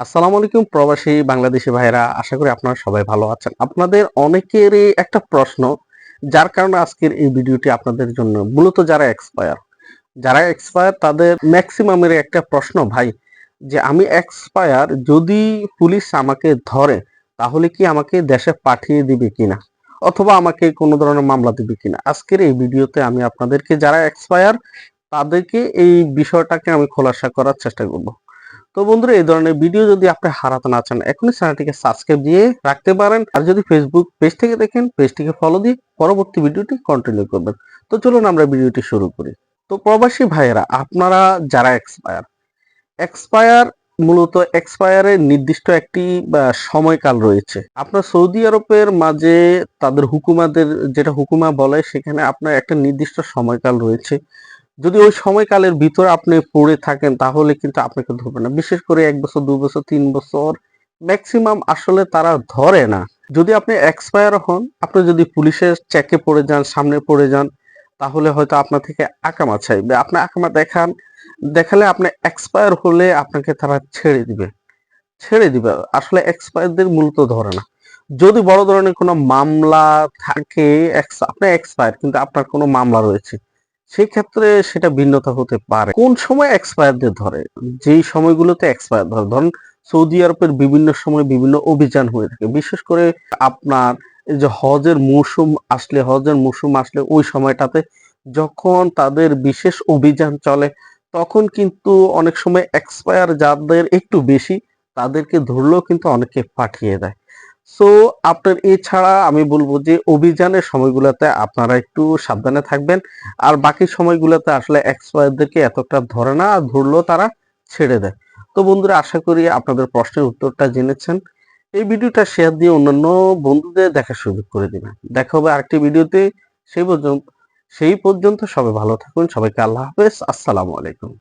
আসসালামু আলাইকুম প্রবাসী বাংলাদেশি ভাইরা আশা করি আপনারা সবাই ভালো আছেন। আপনাদের অনেকেরই একটা প্রশ্ন, যার কারণে আজকের এই ভিডিওটি আপনাদের জন্য মূলত যারা এক্সপায়ার যারা এক্সপায়ার তাদের ম্যাক্সিমামের একটা প্রশ্ন, ভাই, যে আমি এক্সপায়ার যদি পুলিশ আমাকে ধরে, তাহলে কি আমাকে দেশে পাঠিয়ে দিবে কিনা? অথবা আমাকে কোনো ধরনের মামলা দিবে কিনা? আজকের এই ভিডিওতে আমি আপনাদেরকে, যারা এক্সপায়ার তাদেরকে এই বিষয়টাকে আমি খোলাসা করার চেষ্টা করব। তো বন্ধুরা, এই ধরনের ভিডিও যদি আপনি হারাতে না চান, এখনই চ্যানেলটিকে সাবস্ক্রাইব দিয়ে রাখতে পারেন। আর যদি ফেসবুক পেজ থেকে দেখেন পেজটিকে ফলো দিয়ে পরবর্তী ভিডিওটি কন্টিনিউ করবেন। তো চলুন আমরা ভিডিওটি শুরু করি। তো প্রবাসী ভাইয়েরা, আপনারা যারা এক্সপায়ার এক্সপায়ার মূলত এক্সপায়ারের নির্দিষ্ট একটি সময়কাল রয়েছে। আপনার সৌদি আরবের মাঝে তাদের হুকুমাদের, যেটা হুকুমা বলে, সেখানে আপনার একটা নির্দিষ্ট সময়কাল রয়েছে। যদি ওই সময়কালের ভিতরে আপনি পড়ে থাকেন, তাহলে কিন্তু আপনাকে ধরবে না। বিশেষ করে এক বছর, দু বছর, তিন বছর ম্যাক্সিমাম আসলে তারা ধরে না। যদি আপনি এক্সপায়ার হন, আপনি যদি পুলিশের চেকে পড়ে যান, সামনে পড়ে যান, তাহলে হয়তো আপনার থেকে আকামা চাইবে। আপনি আকামা দেখান, দেখালে আপনি এক্সপায়ার হলে আপনাকে তারা ছেড়ে দিবে। ছেড়ে দিবে। আসলে এক্সপায়ারদের মূলত ধরে না। যদি বড় ধরনের কোনো মামলা থাকে আপনি এক্সপায়ার কিন্তু আপনার কোনো মামলা রয়েছে। সেই ক্ষেত্রে সেটা ভিন্নতা হতে পারে। কোন সময় এক্সপায়ারদের ধরে? যেই সময়গুলোতে এক্সপায়ার ধরে। ধরুন, সৌদি আরবের বিভিন্ন সময় বিভিন্ন অভিযান হয়ে থাকে। বিশেষ করে আপনার যে হজের মৌসুম আসলে, হজের মৌসুম আসলে ওই সময়টাতে যখন তাদের বিশেষ অভিযান চলে, তখন কিন্তু অনেক সময় এক্সপায়ার যাদের একটু বেশি, তাদেরকে ধরলেও কিন্তু অনেকে পাঠিয়ে দেয়। সো আপনার এছাড়া আমি বলব যে, অভিযানের সময়গুলোতে আপনারা একটু সাবধানে থাকবেন। আর বাকি সময়গুলোতে আসলে এক্সপায়ারদেরকে এতটা ধরে না আর ধরলেও তারা ছেড়ে দেয়। তো বন্ধুরা, আশা করি আপনাদের প্রশ্নের উত্তরটা জেনেছেন। এই ভিডিওটা শেয়ার দিয়ে অন্যান্য বন্ধুদের দেখার সুযোগ করে দিবেন। দেখা হবে আরেকটি ভিডিওতে। সেই পর্যন্ত সেই পর্যন্ত সবাই ভালো থাকুন। সবাইকে আল্লাহ হাফেজ। আসসালামু আলাইকুম।